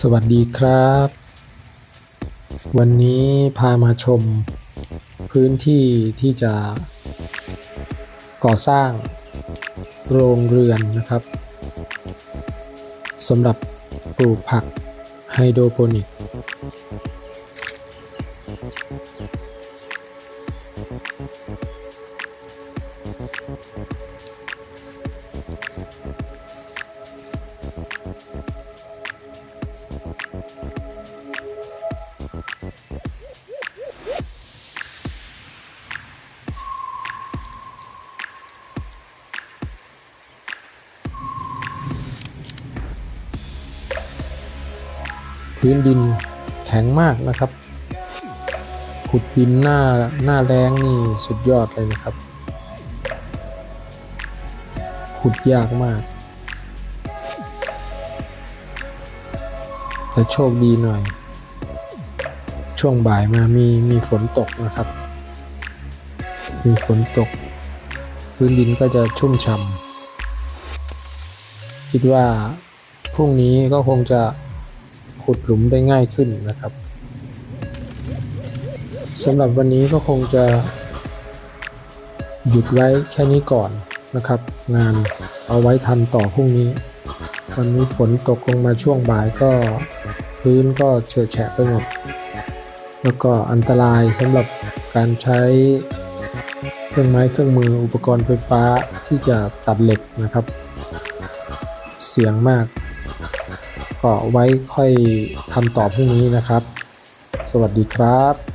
สวัสดีครับ วันนี้พามาชม พื้นที่ที่จะก่อสร้างโรงเรือนนะครับสำหรับปลูกผักไฮโดรโปนิก พื้นดินแข็งมากนะครับ ขุดดินหน้าหน้าแรงนี่สุดยอดเลยนะครับ ขุดยากมาก แต่โชคดีหน่อย ช่วงบ่ายมามีมีฝนตกนะครับ มีฝนตก พื้นดินก็จะชุ่มฉ่ำคิดว่าพรุ่งนี้ก็คงจะ ขุดหลุมได้ง่ายขึ้นนะครับสำหรับวันนี้ก็คงจะหยุดไว้แค่นี้ก่อนนะครับ งานเอาไว้ทำต่อพรุ่งนี้ วันนี้ฝนตกลงมาช่วงบ่ายก็พื้นก็เฉอะแฉะไปหมด แล้วก็อันตรายสำหรับการใช้เครื่องไม้เครื่องมืออุปกรณ์ไฟฟ้าที่จะตัดเหล็กนะครับ เสียงมาก ก็ไว้ค่อยทำต่อพรุ่งนี้นะครับ สวัสดีครับ